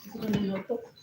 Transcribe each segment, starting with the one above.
Siguro niluto ko.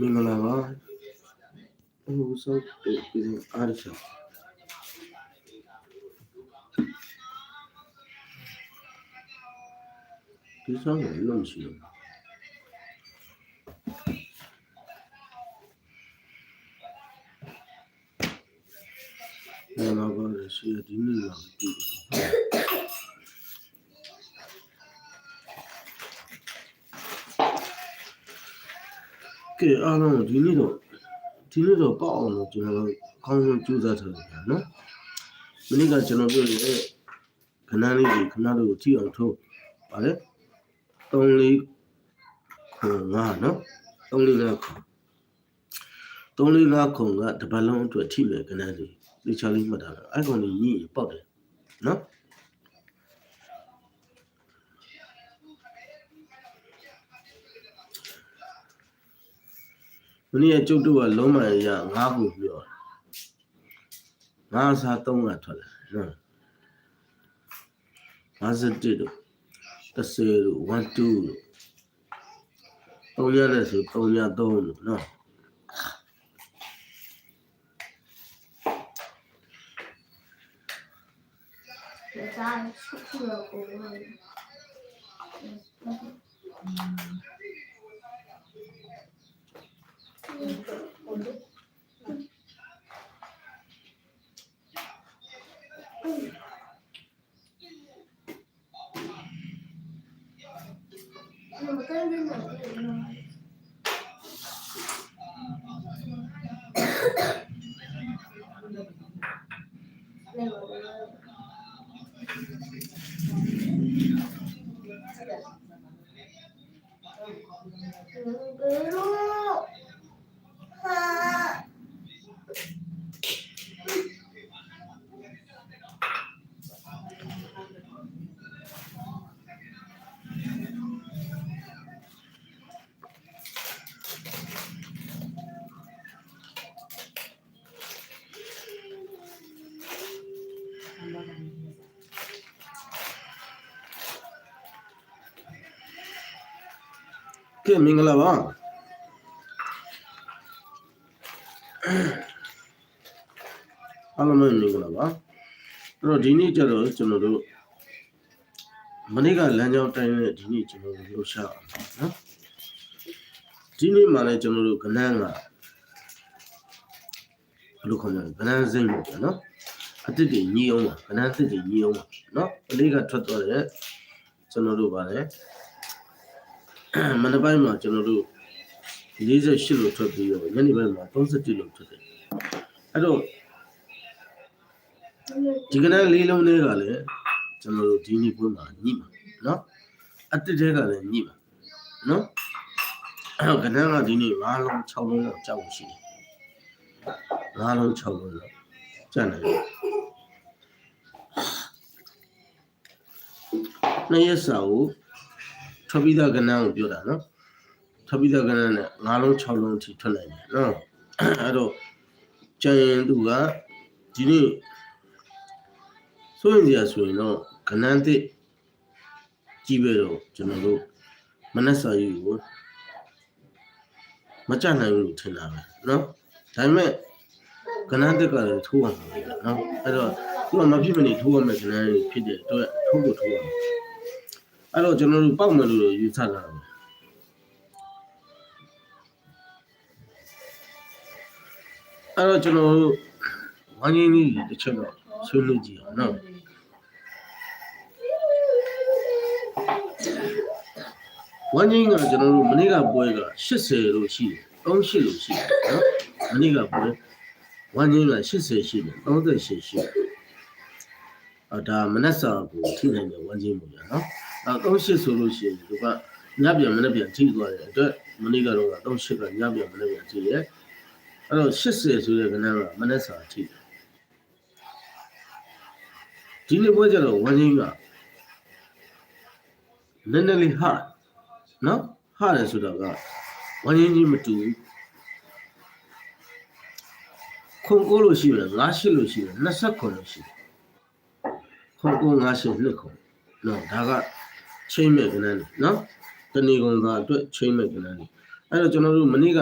မင်္ဂလာပါဟိုစောတဲ့ပြည်အားရချောဒီဆောင်ကိုလုံးရှိလို့မင်္ဂလာပါလေရှိဒီနေ့ ကပြည်ကဲအားလုံးဒီနေ့တော့ဒီနေ့တော့ပေါ့အောင်လို့ကျွန်တော်တို့အကောင်းဆုံးကြိုးစားထားတယ်ဗျာနော်မနေ့ကကျွန်တော်ပြောရဲ့ခဏလေးကြီးခဏလေးကိုကြည့်အောင်ထုတ်ပါလေ3လေးခု5နော်3လေး5ခု3လေး5ခုကတပတ်လုံးအတွက်ထိမယ်ခဏလေးသေချာလေးမှတ်ထားတယ်အဲ့ကောင်ကြီးညည်ပေါက်တယ်နော် မနေ့ကကျုပ်တို့ကလုံးမရ5ခုပြောငါးစား3ကထွက်လာနော်51တို့30တို့12တို့3ရတဲ့ဆို3ရ3တို့နော် 我家出去了国外。我跟着 നമുക്ക് မင်္ဂလာပါအားလုံးပဲမင်္ဂလာပါအဲ့တော့ဒီနေ့ကျတော့ကျွန်တော်တို့မနေ့ကလမ်းကြောင်းတိုင်းနဲ့ဒီနေ့ကျွန်တော်တို့လှူရှာအောင်နော်ဒီနေ့မှလည်းကျွန်တော်တို့ကနန်းကဘယ်လိုခေါ်မလဲကနန်းစိမ့်ပေါ့ဗျာနော်အတစ်တွေညီအောင်ပါကနန်းတစ်တွေညီအောင်ပါနော်အလေးကထွက်သွားတယ်ကျွန်တော်တို့ပါလေ မနေ့ပိုင်းမှာကျွန်တော်တို့48လို့ထွက်ပြီးတော့ညနေပိုင်းမှာ31လို့ထွက်တယ်အဲ့တော့ဒီကနေ့လေးလုံးလေးကလည်းကျွန်တော်တို့ဒီနေ့ပွဲမှာညှိမှာနော်အတစ်တဲကလည်းညှိမှာနော်အဲ့တော့ကနေ့ကဒီနေ့5လုံး6လုံးလောက်ကြောက်ရှိတယ်5လုံး6လုံးလောက်ကျန်တယ်နှစ်ရက်စာကို ထွက်ပြီးသားကဏ္ဍကိုပြောတာနော်ထွက်ပြီးသားကဏ္ဍနဲ့၅လုံး6လုံးအထိထွက်နိုင်တယ်နော်အဲ့တော့ကျန်ရင်သူကဒီနေ့ဆိုရင်စရာဆိုရင်တော့ကဏ္ဍတစ်ကြည့်ပဲတော့ကျွန်တော်တို့မနက်စာယူကိုမကြနိုင်ဘူးလို့ထင်တာပဲနော်ဒါပေမဲ့ကဏ္ဍတစ်ကလည်းထိုးအောင်ပါနော်အဲ့တော့သူကမဖြစ်မနေထိုးရမယ်ကဏ္ဍတွေဖြစ်တဲ့အတွက်ထိုးဖို့ထိုးရမယ် အဲ့တော့ကျွန်တော်တို့ပေါက်မယ်လို့ယူဆတာပဲအဲ့တော့ကျွန်တော်တို့ဝိုင်းရင်းကြီးတစ်ချက်တော့ဆွေးနွေးကြည့်အောင်နော်ဝိုင်းရင်းကကျွန်တော်တို့မနေ့ကပွဲက80လို့ရှိတယ်38လို့ရှိတယ်နော်မနေ့ကပွဲဝိုင်းရင်းက80ရှိတယ်38ရှိတယ်အော်ဒါမနက်စာကိုထိနိုင်တယ်ဝိုင်းရင်းပေါ့ဗျာ နော်အဲ38ဆိုလို့ရှိရင်ဒီကညပြန်မနေ့ပြန်ထိသွားတယ်အတွက်မနေ့ကတော့38ကညပြန်မနေ့ပြန်ထိတယ်အဲ့တော့80ဆိုတဲ့ကဏ္ဍကမနက်စာထိတယ်ဒီနေ့ပွဲကျတော့ဝိုင်းရင်းကနည်းနည်းလေးဟာနော်ဟာတယ်ဆိုတော့ကဝိုင်းရင်းကြီးမတူဘူးခုံကိုလို့ရှိတယ်ငါးရှိလို့ရှိတယ်29လို့ရှိတယ်ခုံကိုငါးရှိနှစ်ခုနော်ဒါက ချိန်မဲ့ကဏ္ဍနေနော်တဏီကုံသာအတွက်ချိန်မဲ့ကဏ္ဍနေအဲ့တော့ကျွန်တော်တို့မနေ့က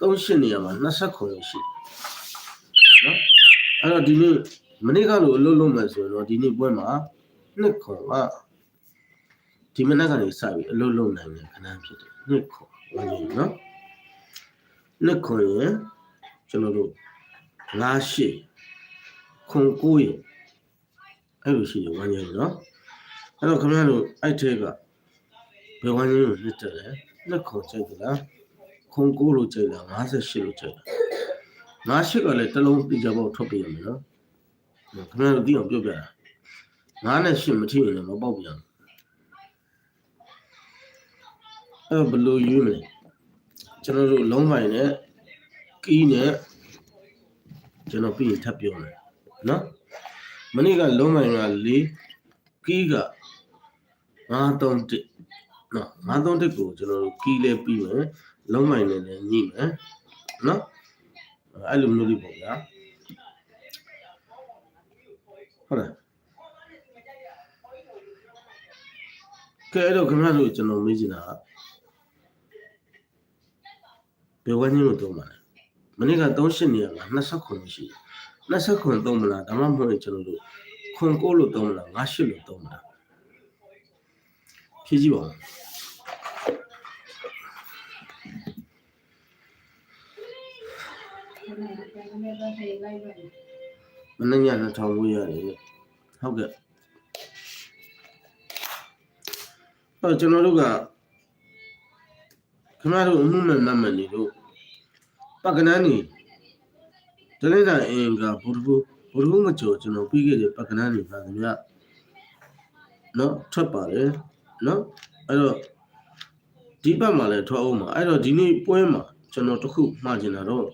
38နေရာမှာ29လို့ရှိတယ်နော်အဲ့တော့ဒီနေ့မနေ့ကလို့အလုပ်လုပ်မယ်ဆိုရင်တော့ဒီနေ့ပွဲမှာနှစ်ခုကဒီမနက်ကနေစပြီးအလုပ်လုပ်နိုင်တဲ့ခဏဖြစ်တယ်နှစ်ခုဝင်နေနော်နှစ်ခုရင်ကျွန်တော်တို့၅ရှစ်ခု9ရအဲ့လိုရှိတယ်ဝင်နေနော် အဲ့တော့ခင်ဗျားတို့အဲ့ထဲကဘယ်ဝင်နေလို့နှစ်တက်လဲနှစ်ခုချိန်ကြလားခု9လို့ချိန်လား58လို့ချိန်လား58ကလည်းတစ်လုံးပြကြပေါ့ထွက်ပြရမယ်နော်ခင်ဗျားတို့သိအောင်ပြောပြတာ9နဲ့8မထိရင်လည်းမပေါက်ပြန်အဲ့ဘယ်လိုယူမလဲကျွန်တော်တို့လုံးပိုင်နဲ့ကီးနဲ့ကျွန်တော်ပြီးရင်ထပ်ပြောမယ်နော်မနေ့ကလုံးပိုင်က၄ကီးက 931နော်931ကိုကျွန်တော်တို့ကီးလဲပြီးမယ်လုံးပိုင်နဲ့လည်းညှိမယ်နော်အဲ့လိုမျိုးလေးပေါ့ဗျာဟုတ်လားကဲအဲ့တော့ခင်ဗျားတို့ကျွန်တော်မေးချင်တာကဘယ်ဝန်းကျင်ကိုသုံးပါလဲမနေ့က38နေရာမှာ29ရှိတယ်29သုံးမလားဒါမှမဟုတ်ရင်ကျွန်တော်တို့ခွန်ကိုလို့သုံးမလား58လို့သုံးမလား ဖြည့်ကြည့်ပါဦးမနေ့ည2000ဝေးရတယ်ဟုတ်ကဲ့အဲ့တော့ကျွန်တော်တို့ကခင်ဗျားတို့အမှုမဲ့မတ်မနေတို့ပကနန်းနေဒလိတာအင်ကဘုဒ္ဓဘုဘုဒ္ဓဘုမကျော်ကျွန်တော်ပြီးခဲ့တဲ့ပကနန်းနေပါခင်ဗျာနော်ထွက်ပါတယ် နော်အဲ့တော့ဒီဘက်မှာလည်းထွက်အောင်ပါအဲ့တော့ဒီနေ့ပွဲမှာကျွန်တော်တခုမှားကျင်တာတော့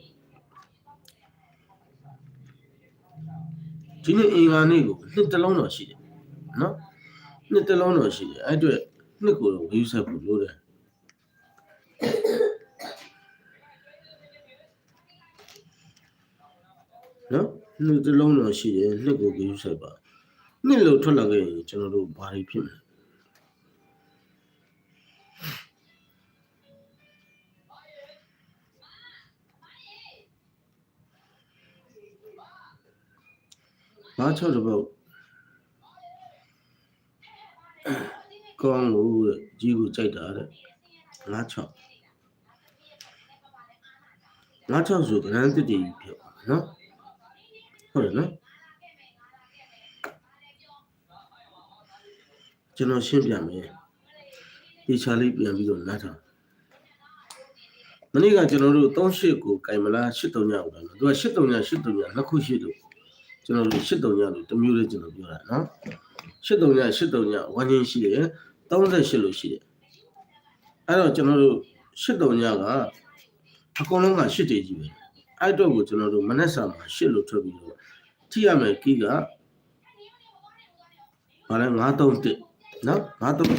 ဒီနေ့အင်္ဂါနေ့ကိုနှစ်တလုံးတော့ရှိတယ်နော်နှစ်တလုံးတော့ရှိတယ်အဲ့အတွက်နှစ်ကိုတော့ဝေးဆက်ဖို့လိုတယ်နော်နှစ်တလုံးတော့ရှိတယ်နှစ်ကိုဝေးဆက်ပါနှစ်လို့ထွက်လာခဲ့ရင်ကျွန်တော်တို့ဘာတွေဖြစ်မလဲ ဘာချော့တပုတ်ကောင်းလို့တဲ့ကြီးကိုကြိုက်တာတဲ့ငါချော့ငါချော့ဆိုကရန်တစ်တည်ဖြစ်ပါနော်ဟုတ်တယ်နော်ကျွန်တော်ရှင်းပြမယ်ဒီချာလေးပြန်ပြီးတော့နားထောင်မနေ့ကကျွန်တော်တို့38ကိုကင်မလား83ညကိုတော့သူက83ည83ညနှစ်ခုရှိလို့ ကျွန်တော်တို့83ညလို့တစ်မျိုးလေးကျွန်တော်ပြောတာနော်83ည83ညဝန်းချင်းရှိတယ်38လို့ရှိတယ်အဲ့တော့ကျွန်တော်တို့83ညကအကုန်လုံးက8တေကြီးပဲအဲ့တော့ကိုကျွန်တော်တို့မနက်စာမှာ8လို့ထွက်ပြီးတော့ထိရမယ်ကီးကဘာလဲ931နော်ငါတုတ်က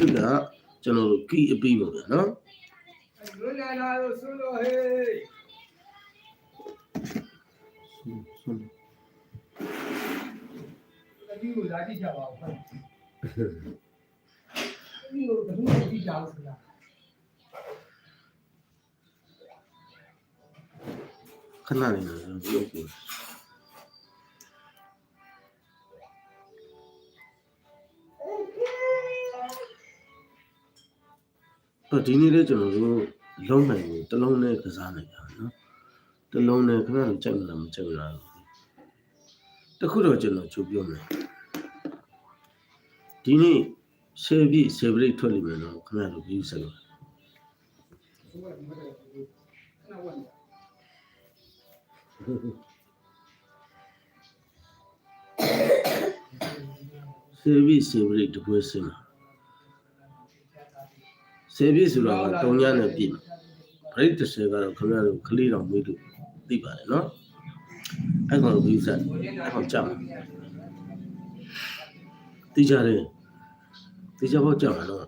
ကျွန်တော်တို့ကီအပြီးပေါ့ဗျာနော်လွန်လာလာလို့ဆိုလို့ဟေး တတိကိုလာကြည့်ကြပါဦးခင်ဒီကိုဘယ်လိုကြည့်ကြအောင်ဆိုတာခဏလေးနော်ပြုတ်ပြီတော့ဒီနေ့လေးကျွန်တော်တို့လုံးနိုင်ကိုတစ်လုံးနဲ့ကစားနိုင်တာနော်တစ်လုံးနဲ့ခဏလေးကြိုက်မလားမကြိုက်ဘူးလား တခုတော့ကျွန်တော်ချုပ်ပြောမယ်ဒီနေ့ဆေးပြီးဆေးဘရိတ်ထွက်လိမ့်မယ်နော်ခဏလေးပြီးစလို့ဆိုတော့ဒီမှာခဏဝင်ဆေးပြီးဆေးဘရိတ်တပွဲစင်မှာဆေးပြီးဆိုတော့တုံညနဲ့ပြည့်မှာဘရိတ်တစ်ဆယ်ကတော့ခင်ဗျားတို့ကလေးတော်မွေးလို့သိပါတယ်နော် အဲ့ကောင်ပြီးစက်အဲ့ကောင်ကြောက်သိကြတယ်သိကြဖို့ကြောက်ရတော့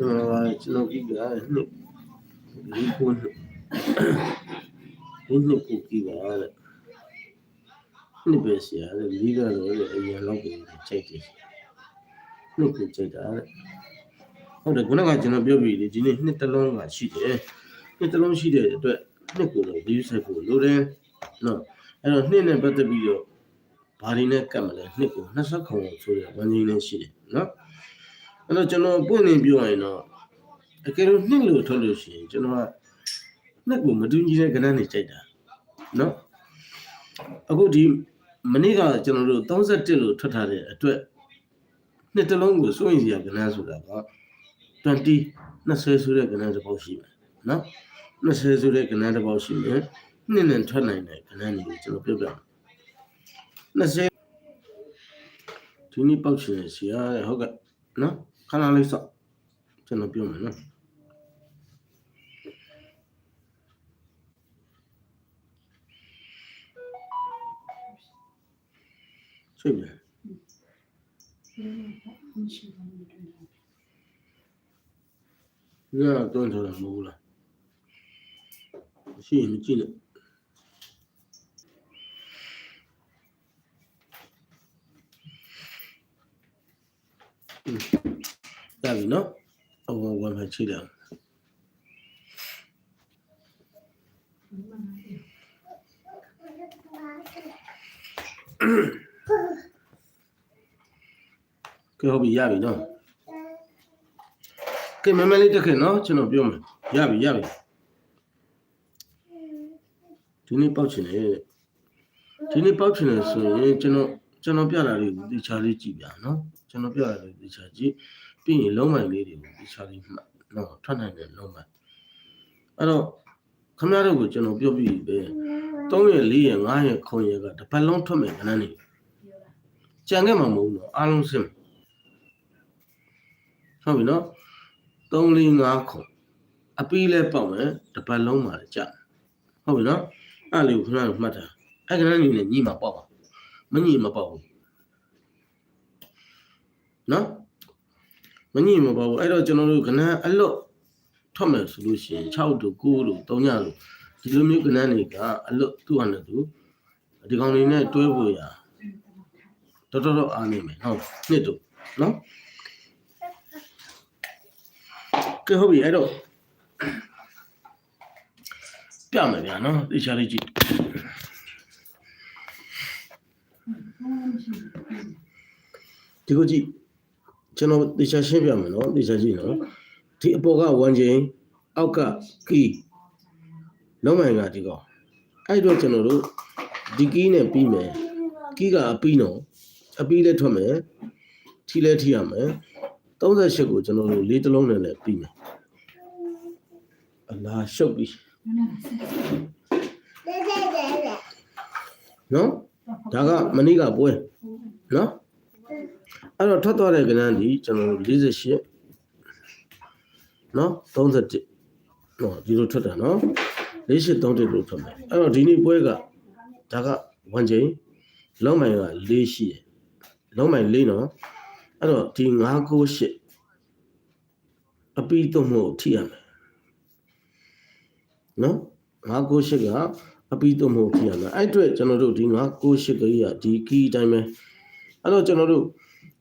အာကျွန်တော်ကြည့်ကြတယ် နှစ်ဒီခုနှစ်ဒီနှစ်ကိုကြည့်ပါလေနှစ်ပဲဆရာလေဒီကတော့လေအရင်လောက်ကိုချိန်တယ်နှစ်ကိုချိန်တာလေဟုတ်တယ်ခုနကကျွန်တော်ပြောပြီးလေဒီနေ့နှစ်တစ်လုံးကရှိတယ်နှစ်တစ်လုံးရှိတဲ့အတွက်နှစ်ကိုတော့ view set ကိုလိုတယ်နော်အဲ့တော့နှစ်နဲ့ပတ်သက်ပြီးတော့ဘာတွေနဲ့ကတ်မလဲနှစ်ကို20ခုဆိုတဲ့ဝန်ကြီးနဲ့ရှိတယ်နော်အဲ့တော့ကျွန်တော်ပွင့်နေပြောရင်တော့အကယ်လို့နှစ်လို့ထွက်လို့ရှိရင်ကျွန်တော်ကနှစ်ကိုမတူညီတဲ့ကဏ္ဍနဲ့ကြိုက်တာနော်အခုဒီ မနေ့ကကျွန်တော်တို့31လို့ထွက်ထားတဲ့အတွက်နှစ်တစ်လုံးကိုစိုးရင်စရာကဏ္ဍဆိုတာက20 20ဆိုတဲ့ကဏ္ဍတစ်ပေါက်ရှိမယ်နော်20ဆိုတဲ့ကဏ္ဍတစ်ပေါက်ရှိမယ်နှစ်နဲ့ထွက်နိုင်တဲ့ကဏ္ဍတွေကိုကျွန်တော်ပြောပြမယ်20ဒီနေ့ပေါက်ချင်ဆရာတဲ့ဟုတ်ကဲ့နော်ခဏလေးစောင့်ကျွန်တော်ပြောမယ်နော် ဆွေးမယ်ညတော့တော်တယ်မဟုတ်ဘူးလားရှိရင်မကြည့်နဲ့ဒါပြီနော်အဝဝမချိတယ် ကဲဟုတ်ပြီရပြီနော်ကဲမမလေးတက်ခဲ့နော်ကျွန်တော်ပြောမယ်ရပြီရပြီဒီနေ့ပေါက်ချင်တယ်ဒီနေ့ပေါက်ချင်တယ်ဆိုရင်ကျွန်တော်ကျွန်တော်ပြတာလေးကိုတေချာလေးကြည့်ပြနော်ကျွန်တော်ပြတာလေးတေချာကြည့်ပြီးရင်လုံးမိုင်လေးတွေကိုတေချာလေးမှတ်နော်ထွက်နိုင်တယ်လုံးမိုင်အဲ့တော့ခမရတို့ကိုကျွန်တော်ပြောပြီးပဲ3ရက်4ရက်5ရက်9ရက်ကတစ်ပတ်လုံးထွက်မယ်ခဏနေကြံခဲ့မှာမဟုတ်ဘူးနော်အားလုံးစင် ဟုတ်ပြီနော်3 4 5ခုအပီးလဲပေါက်မယ်တစ်ပတ်လုံးမှာကြာဟုတ်ပြီနော်အဲ့လေးကိုခဏမှတ်တာအဲ့ကနေ့နေနဲ့ညီမှာပေါက်ပါမညီမပေါက်ဘူးနော်မညီမပေါက်ဘူးအဲ့တော့ကျွန်တော်တို့ကဏ္ဍအလွတ်ထွက်မယ်ဆိုလို့ရှိရင်6တို့9တို့3ညတို့ဒီလိုမျိုးကဏ္ဍတွေကအလွတ်သူ့ဟာနဲ့သူဒီကောင်တွေနဲ့တွဲဖို့ရတော်တော်တော့အားနေမယ်ဟုတ်နှစ်တို့နော် ကဲဟုတ်ပြီအဲ့တော့ပြမယ်ဗျာနော်တေချာလေးကြည့်ဒီကိုကြည့်ကျွန်တော်တေချာရှင်းပြမယ်နော်တေချာကြည့်နော်ဒီအပေါ်က1ချိန်အောက်ကကီးလုံးမိုင်ကဒီကောင်အဲ့တော့ကျွန်တော်တို့ဒီကီးနဲ့ပြီးမယ်ကီးကအပြီးနော်အပြီးလည်းထွက်မယ်ထီလည်းထီရမယ်38ကိုကျွန်တော်တို့လေးတစ်လုံးနဲ့လည်းပြီးမယ်အ လားရှုပ်ပြီနော်ဒါကမနေ့ကပွဲနော်အဲ့တော့ထွက်သွားတဲ့ကဏ္ဍဒီကျွန်တော်တို့48နော်31နော်ဒီလိုထွက်တာနော်4831လို့ထွက်မယ်အဲ့တော့ဒီနေ့ပွဲကဒါက1ချိန်လုံးမိုင်က4ရှိတယ်လုံးမိုင်4နော်အဲ့တော့ဒီ998အပီးတော့မဟုတ်ထိရမယ် နော်998ကအပီးတော့မဟုတ်ထိရမယ်အဲ့အတွက်ကျွန်တော်တို့ဒီ998ကကြီးကဒီကီးအတိုင်းပဲအဲ့တော့ကျွန်တော်တို့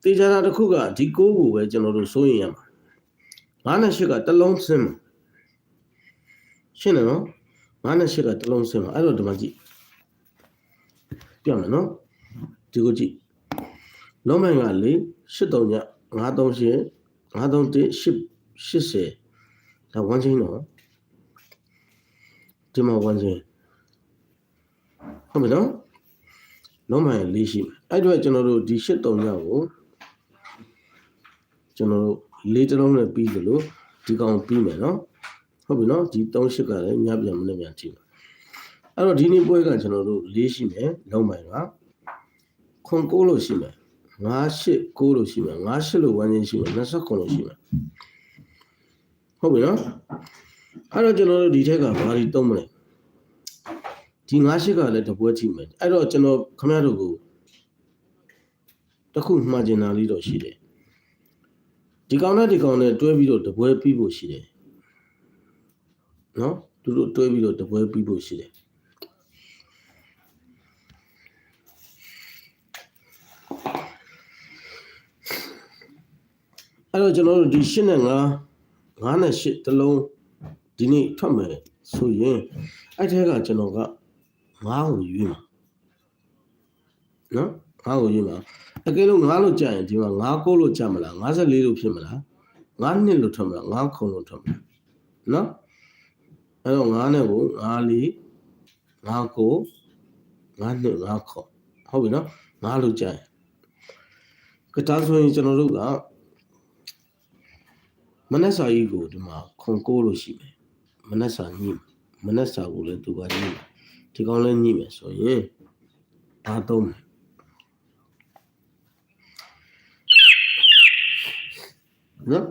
တေချာတာတစ်ခုကဒီ6ကိုပဲကျွန်တော်တို့စိုးရင်ရမှာ9နဲ့8ကတစ်လုံးစင်းမှာရှင်းတယ်နော်9နဲ့8ကတစ်လုံးစင်းမှာအဲ့တော့ဒီမှာကြည့်ပြမယ်နော်ဒီကိုကြည့်လုံးမိုင်ကလေ83ည938 931 80ဒါ1ချင်းနော် ဒီမှာ1ချင်းဟုတ်ပြီနော်လုံးမိုင်လေးရှိမယ်အဲ့တော့ကျွန်တော်တို့ဒီ83ညကိုကျွန်တော်တို့လေးတစ်လုံးနဲ့ပြီးသလိုဒီကောင်ပြီးမယ်နော်ဟုတ်ပြီနော်ဒီ38ကလည်းညပြန်မနေ့ပြန်ကြည့်မယ်အဲ့တော့ဒီနေ့ပွဲကကျွန်တော်တို့လေးရှိမယ်လုံးမိုင်ကခွန်ကိုလို့ရှိမယ်98ကိုလို့ရှိမယ်98လို့ဝန်းချင်းရှိမယ်29လို့ရှိမယ်ဟုတ်ပြီနော် အဲ့တော့ကျွန်တော်တို့ဒီထက်ကဘာဒီသုံးမလဲဒီ98ကလည်းတပွဲထိမယ်အဲ့တော့ကျွန်တော်ခမရတို့ကိုတစ်ခုမှားကျင်တာလေးတော့ရှိတယ်ဒီကောင်နဲ့ဒီကောင်နဲ့တွဲပြီးတော့တပွဲပြီးဖို့ရှိတယ်နော်သူတို့တွဲပြီးတော့တပွဲပြီးဖို့ရှိတယ်အဲ့တော့ကျွန်တော်တို့ဒီ8နဲ့9 9နဲ့8တလုံး ဒီနေ့ထွက်မယ်ဆိုရင်အဲ့ထဲကကျွန်တော်က9ကိုရွေးမှာနော်9ကိုရွေးမှာအကယ်လို့9လို့ကြာရင်ဒီမှာ9ကိုလို့ကြာမလား54လို့ဖြစ်မလား9နှစ်လို့ထွက်မလား9ခုလို့ထွက်မလားနော်အဲ့တော့9နဲ့ကို9လေး9ကို9နှစ်9ခုဟုတ်ပြီနော်9လို့ကြာရင်ကတားဆိုရင်ကျွန်တော်တို့ကမနက်စာကြီးကိုဒီမှာခွန်ကိုလို့ရှိမယ် မနက်စာညှိမနက်စာကိုလည်းသူကညှိမယ်ဒီကောင်လည်းညှိမယ်ဆိုရင်အားသုံးမယ်နော်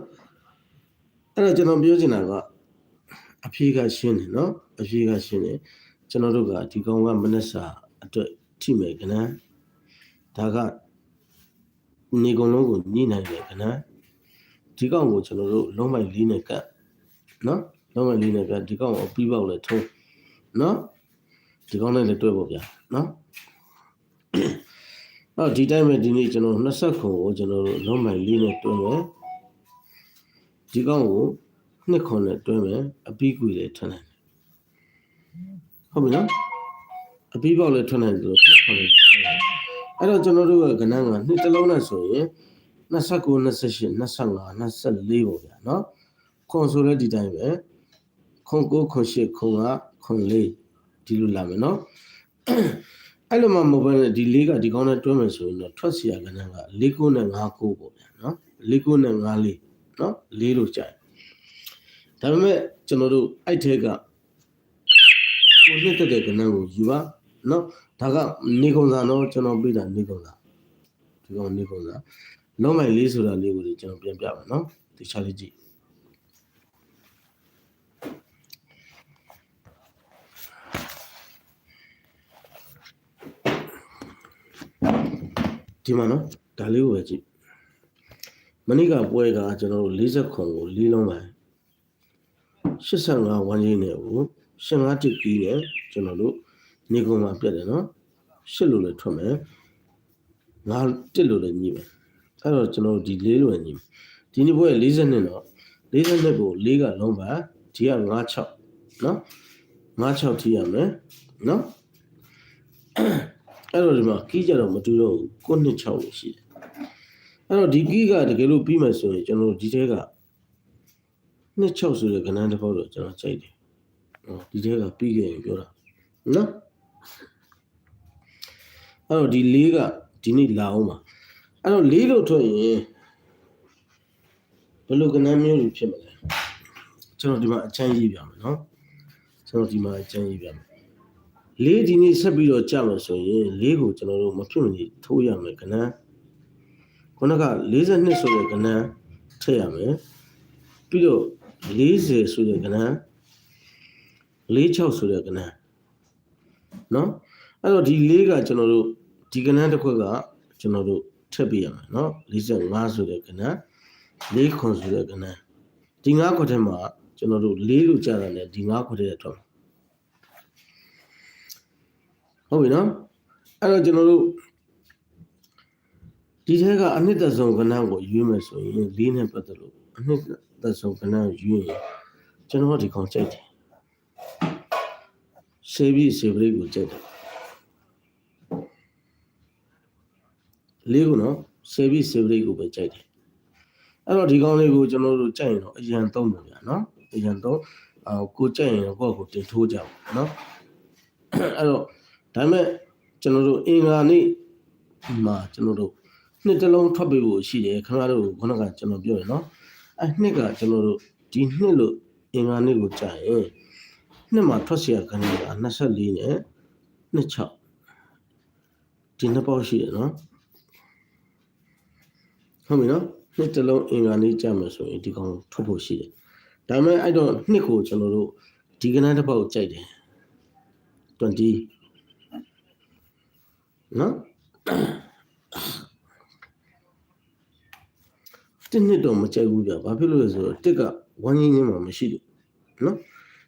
အဲ့တော့ကျွန်တော်ပြောချင်တာကအဖြေကရှင်းတယ်နော်အဖြေကရှင်းတယ်ကျွန်တော်တို့ကဒီကောင်ကမနက်စာအတွက်ထိမယ်ကနန်းဒါကနေကုန်လုံးကိုညှိနိုင်တယ်ကနန်းဒီကောင်ကိုကျွန်တော်တို့လုံးမိုက်လေးနဲ့ကတ်နော် လုံးမိုက်လေးနဲ့ကတ်ဒီကောင်ကိုပြီးပေါက်လဲထုံးနော်ဒီကောင်နဲ့လည်းတွဲပေါ့ဗျာနော်အော်ဒီတိုင်းပဲဒီနေ့ကျွန်တော်20ခုကိုကျွန်တော်တို့လုံးမိုက်လေးနဲ့တွဲမယ်ဒီကောင်ကိုနှစ်ခုနဲ့တွဲမယ်အပီးကွေလည်းထွက်နိုင်တယ်ဟုတ်ပြီနော်အပီးပေါက်လည်းထွက်နိုင်တယ်လို့နှစ်ခုနဲ့တွဲမယ်အဲ့တော့ကျွန်တော်တို့ကကဏ္ဍကနှစ်တစ်လုံးနဲ့ဆိုရင်29 28 25 24ပေါ့ဗျာနော်ခွန်ဆိုလဲဒီတိုင်းပဲ ခွန်9ခွန်8ခွန်9ခွန်4ဒီလိုလာမယ်နော်အဲ့လိုမှမဟုတ်ဘဲနဲ့ဒီ၄ကဒီကောင်းနဲ့တွဲမယ်ဆိုရင်တော့ထွက်เสียကဏ္ဍက၄ကိုနဲ့၅ကိုပေါ့ဗျာနော်၄ကိုနဲ့၅လေးနော်၄လို့ကြာတယ်ဒါပေမဲ့ကျွန်တော်တို့အဲ့ထဲကကိုနှစ်သက်တဲ့ကဏ္ဍကိုယူပါနော်ဒါကနေကုံစာတော့ကျွန်တော်ပြတာနေကုံစာဒီကောင်နေကုံစာလုံးမိုင်လေးဆိုတာလေးကိုကျွန်တော်ပြန်ပြမယ်နော်ဒီချာလေးကြည့် ဒီမှာနော်ဒါလေးကိုပဲကြည့်မနေ့ကပွဲကကျွန်တော်တို့40ခွန်ကိုလေးလုံးပိုင်း85ဝန်းကြီးနဲ့ကို85တစ်ကြီးနဲ့ကျွန်တော်တို့နေကုံမှာပြတ်တယ်နော်8လို့လည်းထွက်မယ်9တစ်လို့လည်းညှိမယ်အဲ့တော့ကျွန်တော်ဒီ၄လွယ်ညီဒီနေ့ဘွဲ40နှစ်တော့40နှစ်ကို၄ကလုံးပါဒီက56နော်56ထိရမယ်နော် အဲ့တော့ဒီမှာကီးကြတော့မတူတော့ဘူး9နှစ်6လို့ရှိတယ်အဲ့တော့ဒီကီးကတကယ်လို့ပြီးမှဆိုရင်ကျွန်တော်ဒီထဲကနှစ်6ဆိုတဲ့ကဏ္ဍတစ်ပေါက်တော့ကျွန်တော်ကြိုက်တယ်ဟောဒီထဲကပြီးခဲ့ရင်ပြောတာနော်အဲ့တော့ဒီ၄ကဒီနေ့လာအောင်ပါအဲ့တော့လေးလို့ထွက်ရင်ဘယ်လိုကဏ္ဍမျိုးတွေဖြစ်မလဲကျွန်တော်ဒီမှာအချမ်းရေးပြမယ်နော်ကျွန်တော်ဒီမှာအချမ်းရေးပြမယ် လေးဒီနေ့ဆက်ပြီးတော့ကြာမယ်ဆိုရင်လေးကိုကျွန်တော်တို့မဖြစ်မနေထိုးရမယ်ကဏ္ဍခုနက42ဆိုတဲ့ကဏ္ဍထည့်ရမယ်ပြီးတော့40ဆိုတဲ့ကဏ္ဍ46ဆိုတဲ့ကဏ္ဍနော်အဲ့တော့ဒီ၄ကကျွန်တော်တို့ဒီကဏ္ဍတစ်ခွက်ကကျွန်တော်တို့ထပ်ပြရမယ်နော်45ဆိုတဲ့ကဏ္ဍ၄ခွန်ဆိုတဲ့ကဏ္ဍဒီ၅ခွက်ထဲမှာကျွန်တော်တို့၄လို့ကြာတာနဲ့ဒီ၅ခွက်ထဲထွက် ဟုတ်ပြီနော်အဲ့တော့ကျွန်တော်တို့ဒီထဲကအနှစ်သက်ဆုံးကဏ္ဍကိုရွေးမယ်ဆိုရင်၄နဲ့ပတ်သက်လို့အနှစ်သက်ဆုံးကဏ္ဍကိုရွေးရင်ကျွန်တော်ဒီကောင်ကြိုက်တယ်ဆေးပြီးဆေးပရိတ်ကိုကြိုက်တယ်လေးကိုနော်ဆေးပြီးဆေးပရိတ်ကိုပဲကြိုက်တယ်အဲ့တော့ဒီကောင်လေးကိုကျွန်တော်တို့ကြိုက်ရင်တော့အရန်သုံးတယ်ဗျာနော်အရန်သုံးအာကိုကြိုက်ရင်တော့ကိုယ့်ကိုတင်ထိုးကြပါနော်အဲ့တော့ ဒါပေမဲ့ကျွန်တော်တို့အင်္ဂါနေ့မှာကျွန်တော်တို့နှစ်တစ်လုံးထွက်ပေးဖို့ရှိတယ်ခင်ဗျားတို့ခုနကကျွန်တော်ပြောရနော်အဲ့နှစ်ကကျွန်တော်တို့ဒီနှစ်လို့အင်္ဂါနေ့ကိုကြာရင်နှစ်မှာထွက်เสียခဏက24နဲ့26ဒီနှစ်ပေါက်ရှိတယ်နော်ဟုတ်ပြီနော်နှစ်တစ်လုံးအင်္ဂါနေ့ကြာမယ်ဆိုရင်ဒီကောင်ထွက်ဖို့ရှိတယ်ဒါပေမဲ့အဲ့တော့နှစ်ကိုကျွန်တော်တို့ဒီကဏ္ဍတစ်ပေါက်ကြိုက်တယ်20 နော်တစ်နှစ်တော့မကြိုက်ဘူးဗျဘာဖြစ်လို့လဲဆိုတော့တစ်ကဝမ်းရင်းချင်းမှမရှိလို့နော်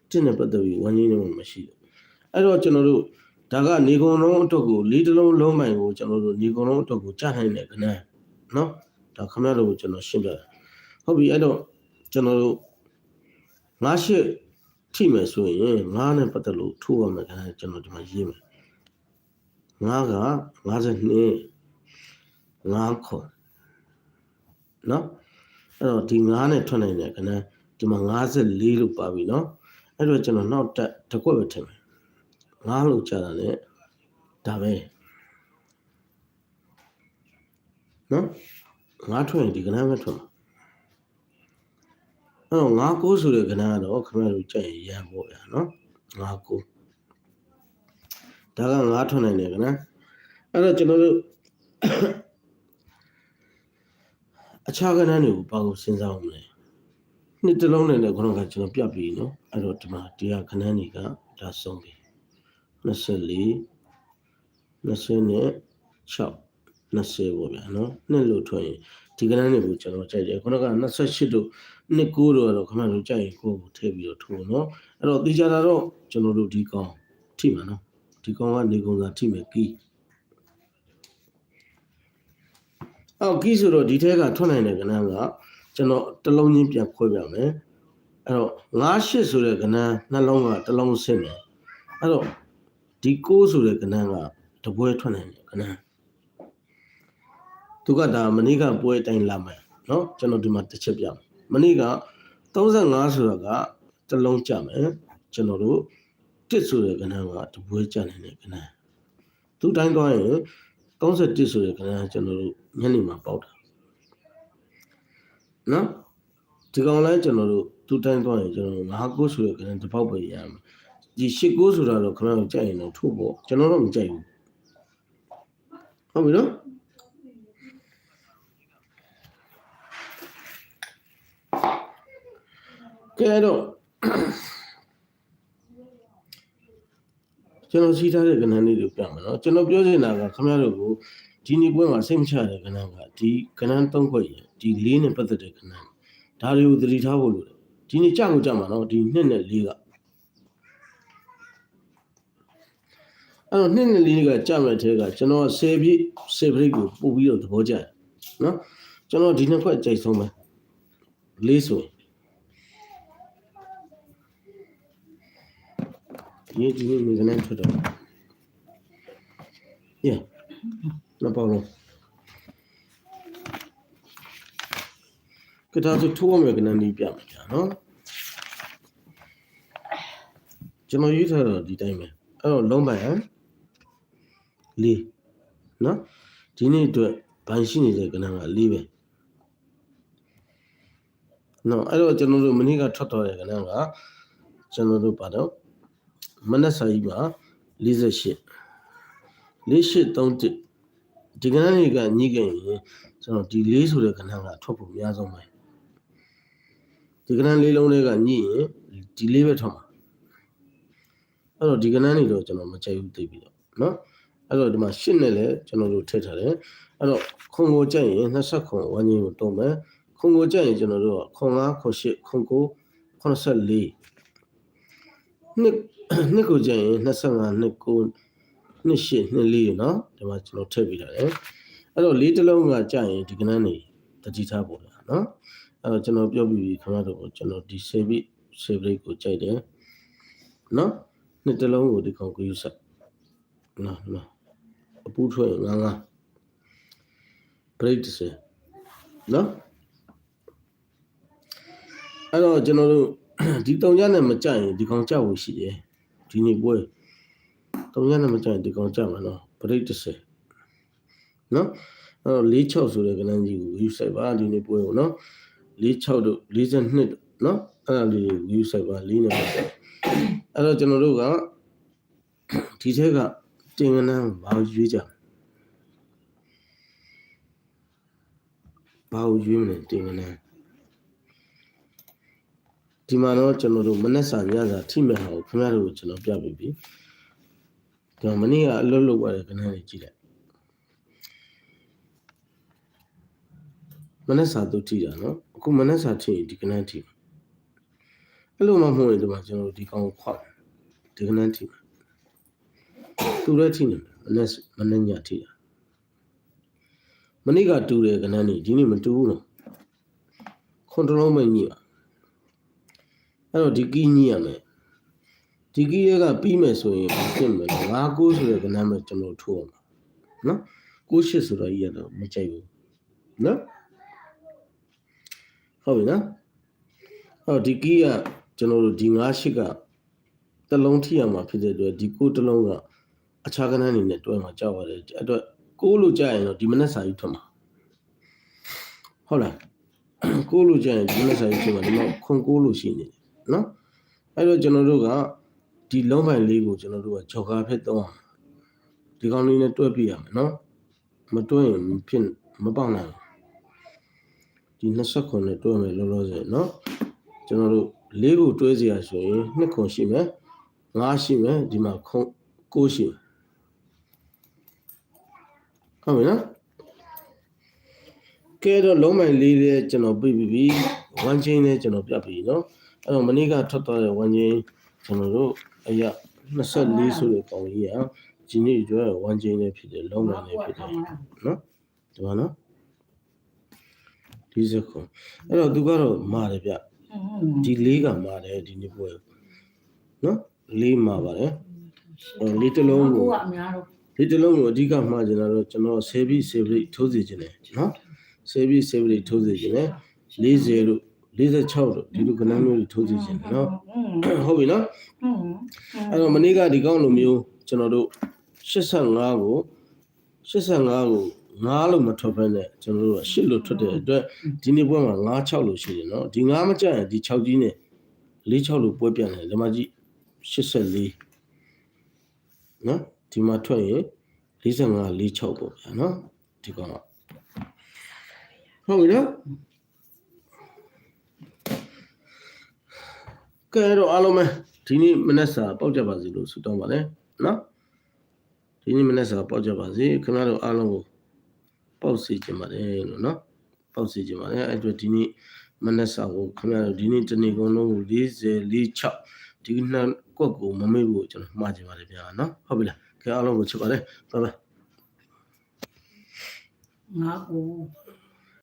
တစ်နဲ့ပတ်သက်ပြီးဝမ်းရင်းချင်းမှမရှိလို့အဲ့တော့ကျွန်တော်တို့ဒါကနေကုံလုံးအတွက်ကိုလေးတစ်လုံးလုံးမိုင်ကိုကျွန်တော်တို့နေကုံလုံးအတွက်ကိုကြားနိုင်တယ်ခဏနော်ဒါခမရတို့ကိုကျွန်တော်ရှင်းပြတယ်ဟုတ်ပြီအဲ့တော့ကျွန်တော်တို့ငါးရှစ်ထိမယ်ဆိုရင်ငါးနဲ့ပတ်သက်လို့ထိုးရမယ်ခဏကျွန်တော်ဒီမှာရေးမယ် ငါးက52ငါးခွန်နော်အဲ့တော့ဒီ9နဲ့ထွက်နိုင်တယ်ခဏဒီမှာ54လို့ပါပြီနော်အဲ့တော့ကျွန်တော်နောက်တက်တစ်ခွက်ပဲထည့်မယ်9လို့ကြာတာ ਨੇ ဒါပဲနော်9ထွက်ရင်ဒီကဏ္ဍပဲထွက်မှာအဲ့တော့9 9ဆိုတဲ့ကဏ္ဍကတော့ခင်ဗျားတို့ကြိုက်ရင်ရန်ပေါ့ဗျာနော်9 9 ဒါက9ထွက်နိုင်တယ်ကဏ္ဍအဲ့တော့ကျွန်တော်တို့အခြားကဏ္ဍတွေကိုဘာကိုစဉ်းစားအောင်လဲနှစ်တစ်လုံးနဲ့လည်းခုနကကျွန်တော်ပြပြီနော်အဲ့တော့ဒီမှာတရားကဏ္ဍတွေကဒါဆုံးပြီ24 20နဲ့6 20ပေါ့ဗျာနော်နှစ်လို့ထွက်ရင်ဒီကဏ္ဍတွေကိုကျွန်တော်ကြိုက်တယ်ခုနက28တို့နှစ်9တို့ကတော့ခမတို့ကြိုက်ရင်ကိုယ်ကိုထည့်ပြီးတော့ထိုးနော်အဲ့တော့တေချာတာတော့ကျွန်တော်တို့ဒီကောင်ထိမှာနော် ဒီကောင်ကနေကုန်စာထိမယ်ကီးအော်ကီးဆိုတော့ဒီထဲကထွက်နိုင်တဲ့ကဏ္ဍကကျွန်တော်တစ်လုံးချင်းပြန်ခွဲပြမယ်အဲ့တော့9 8ဆိုတဲ့ကဏ္ဍနှလုံးကတစ်လုံးဆင်းတယ်အဲ့တော့ဒီ9ဆိုတဲ့ကဏ္ဍကတပွဲထွက်နိုင်တယ်ကဏ္ဍသူကဒါမနေ့ကပွဲအတိုင်းလာမယ်เนาะကျွန်တော်ဒီမှာတစ်ချက်ပြမယ်မနေ့က35ဆိုတာကတစ်လုံးကြမယ်ကျွန်တော်တို့ တစ်ဆိုတဲ့ကဏ္ဍကတပွဲကြနိုင်တယ်ကဏ္ဍသူတိုင်းသွားရင်31ဆိုတဲ့ကဏ္ဍကျွန်တော်တို့ညနေမှာပေါက်တာနော်ဒီကောင်လဲကျွန်တော်တို့သူတိုင်းသွားရင်ကျွန်တော်တို့9ကိုဆိုတဲ့ကဏ္ဍတစ်ပေါက်ပဲရမယ်ဒီ10ကိုဆိုတာတော့ခဏတော့ကြိုက်ရင်တော့ထို့ပေါ့ကျွန်တော်တော့မကြိုက်ဘူးဟုတ်ပြီနော်ကဲတော့ ကျွန်တော်စီးထားတဲ့ကဏ္ဍလေးတွေပြမယ်နော်ကျွန်တော်ပြောချင်တာကခင်ဗျားတို့ကိုဒီနေ့ပွဲမှာစိတ်မချတဲ့ကဏ္ဍကဒီကဏ္ဍ၃ခွက်ရဒီ၄နဲ့ပတ်သက်တဲ့ကဏ္ဍဒါတွေကိုသတိထားဖို့လိုတယ်ဒီနေ့ကြောက်ကိုကြောက်မှာနော်ဒီနှစ်နဲ့၄ကအဲ့တော့နှစ်နဲ့၄ကကြောက်မဲ့တဲ့ကကျွန်တော်10ပြည့်10ပြည့်ကိုပို့ပြီးတော့သဘောကျတယ်နော်ကျွန်တော်ဒီနှစ်ခွက်ကြိုက်ဆုံးပဲလေးဆိုရင် ဒီဒီနေ့ငန်းထွက်တော့ Yeah. No problem. ကဒါဆိုထိုးမယ်ကနေနေပြမယ်ကြာနော်ကျွန်တော်ရွေးထားတော့ဒီတိုင်းပဲအဲ့တော့လုံးပိုင်ဟမ်လေးနော်ဒီနေ့အတွက်ဘိုင်ရှိနေတဲ့ကဏ္ဍကလေးပဲနော်အဲ့တော့ကျွန်တော်တို့မနေ့ကထွက်သွားတဲ့ကဏ္ဍကကျွန်တော်တို့ပါတော့ မနက်စာကြီးမှာ48 4831ဒီကဏ္ဍတွေကညှိခဲ့ရင်ကျွန်တော်ဒီ၄ဆိုတဲ့ကဏ္ဍကထွက်ဖို့အများဆုံးပဲဒီကဏ္ဍလေးလုံးတွေကညှိရင်ဒီလေးပဲထွက်မှာအဲ့တော့ဒီကဏ္ဍနေတော့ကျွန်တော်မကြိုက်ဘူးသိပြီတော့နော်အဲ့တော့ဒီမှာရှစ်နဲ့လည်းကျွန်တော်တို့ထည့်ထားတယ်အဲ့တော့ခုံကိုကြိုက်ရင်20ခုဝန်းကျင်ကိုတုံးမယ်ခုံကိုကြိုက်ရင်ကျွန်တော်တို့ကခုံ5ခု8ခုံ9 84နှစ် နှစ်ကိုကြိုက်ရင်25နှစ်9နှစ်8နှစ်4เนาะဒီမှာကျွန်တော်ထည့်ပေးထားတယ်အဲ့တော့လေးတစ်လုံးကကြိုက်ရင်ဒီကဏ္ဍနေတတိထားပေါ်လာเนาะအဲ့တော့ကျွန်တော်ပြောပြီးပြီခင်ဗျားတို့ကိုကျွန်တော်ဒီ save it save rate ကိုကြိုက်တယ်เนาะနှစ်တစ်လုံးကိုဒီကောင်ကိုယူဆက်နော်နော်အပူထွက်ရင်ငါးငါး break 30နော်အဲ့တော့ကျွန်တော်တို့ ဒီတုံရနဲ့မကြိုက်ရင်ဒီကောင်ကြောက်ဖို့ရှိတယ် ဒီနေ့ပွဲတုံရနဲ့မကြိုက်ရင်ဒီကောင်ကြောက်မှာနော် break 30နော်အဲ့တော့46ဆိုတဲ့ကဏ္ဍကြီးကို view site ပါဒီနေ့ပွဲကိုနော်46တို့42တို့နော်အဲ့ဒါလေး view site ပါ4နဲ့ပတ်သက်အဲ့တော့ကျွန်တော်တို့ကဒီထက်ကတင်ကနန်းဘာကိုရွေးကြဘာကိုရွေးမလဲတင်ကနန်း ဒီမှာတော့ကျွန်တော်တို့မနက်စာညစာထိမဲ့ဟာကိုခင်ဗျားတို့ကိုကျွန်တော်ပြပေးပြီကျွန်တော်မနေ့ကအလုပ်လုပ်ရတဲ့ကနန်းလေးကြည့်လိုက်မနက်စာသူထိတာနော်အခုမနက်စာထိရင်ဒီကနန်းထိမှာအဲ့လိုမှမဟုတ်ရင်ဒီမှာကျွန်တော်တို့ဒီကောင်ကိုခွတ်ဒီကနန်းထိမှာသူလည်းထိနေတယ်မနက်မနက်ညထိတာမနေ့ကတူတယ်ကနန်းနေဒီနေ့မတူဘူးနော်ခွန်တလုံးမညိပါ အဲ့တော့ဒီကီးညိရမယ်ဒီကီးရဲ့ကပြီးမယ်ဆိုရင်ဘာဖြစ်မလဲငါကိုဆိုတဲ့ကနန်းပဲကျွန်တော်ထိုးအောင်နော်ကိုရှစ်ဆိုတော့ကြီးရတော့မကြိုက်ဘူးနော်ဟုတ်ပြီနော်အဲ့တော့ဒီကီးကကျွန်တော်တို့ဒီ9ရှစ်ကတစ်လုံးထိရမှာဖြစ်တဲ့အတွက်ဒီကိုတစ်လုံးကအခြားကဏ္ဍအနေနဲ့တွဲမှာကြောက်ရတယ်အဲ့တော့ကိုလို့ကြာရင်တော့ဒီမနက်စာကြီးထွက်မှာဟုတ်လားကိုလို့ကြာရင်ဒီမနက်စာကြီးထွက်မှာဒီမှာခွန်ကိုလို့ရှိနေတယ် နော်အဲ့တော့ကျွန်တော်တို့ကဒီလုံးပိုင်လေးကိုကျွန်တော်တို့ကကြော်ကားဖြစ်တော့အောင်ဒီကောင်လေးနဲ့တွဲပြရမယ်နော်မတွဲရင်ဖြစ်မပေါက်နိုင်ဘူးဒီ29နဲ့တွဲမယ်လောလောဆယ်နော်ကျွန်တော်တို့လေးကိုတွဲစီရဆိုရင်2ခွန်ရှိမယ်5ရှိမယ်ဒီမှာခွန်6ရှိမယ်ဟုတ်ပြီနော်ကဲတော့လုံးမိုင်လေးလေးကျွန်တော်ပြပြီပြီဝမ်ချင်းလေးကျွန်တော်ပြပြီနော် အဲ့တော့မနေ့ကထွက်သွားတဲ့ဝမ်ချင်းကျွန်တော်တို့အရာ24ဆိုတဲ့ကောင်ကြီးကဒီနေ့ကျွဲဝမ်ချင်းလေးဖြစ်တယ်လုံးမိုင်လေးဖြစ်တယ်နော်ဒီမှာနော်ဒီစခုအဲ့တော့သူကတော့မာတယ်ဗျဒီလေးကမာတယ်ဒီနေ့ပွဲနော်လေးမာပါတယ်အဲ့လေးတစ်လုံးကိုကိုကအများတော့ဒီတစ်လုံးကိုအဓိကမှားကျင်တာတော့ကျွန်တော်ဆေးပြီးဆေးပြီးထိုးစီခြင်းတယ်နော်ဆေးပြီးဆေးပြီးထိုးစီခြင်းတယ်40တို့ 46တို့ဒီလိုကဏ္ဍမျိုးတွေထိုးစီခြင်းတယ်နော်ဟုတ်ပြီနော်ဟုတ်အဲ့တော့မနေ့ကဒီကောင်းလိုမျိုးကျွန်တော်တို့85ကို85ကို9လို့မထွက်ဘဲနဲ့ကျွန်တော်တို့က8လို့ထွက်တဲ့အတွက်ဒီနေ့ပွဲမှာ9 6လို့ရှိတယ်နော်ဒီ9မကြရင်ဒီ6ကြီးနဲ့4 6လို့ပွဲပြန်တယ်ဒီမှာကြည့်84နော်ဒီမှာထွက်ရင်45 46ပေါ့ဗျာနော်ဒီကောင်ကဟုတ်ပြီနော် ကဲတော့အားလုံးပဲဒီနေ့မနက်စာပေါက်ကြပါစေလို့ဆုတောင်းပါတယ်နော်ဒီနေ့မနက်စာပေါက်ကြပါစေခင်ဗျားတို့အားလုံးကိုပေါက်စေချင်ပါတယ်လို့နော်ပေါက်စေချင်ပါတယ်အဲ့အတွက်ဒီနေ့မနက်စာကိုခင်ဗျားတို့ဒီနေ့တနေ့ကုန်လုံးကို40 46ဒီနှစ်ကွက်ကိုမမေ့ဘူးကျွန်တော်မှားချင်ပါတယ်ဗျာနော်ဟုတ်ပြီလားကဲအားလုံးကိုချစ်ပါတယ်ဘိုင်ဘိုင်ငါကိုဟ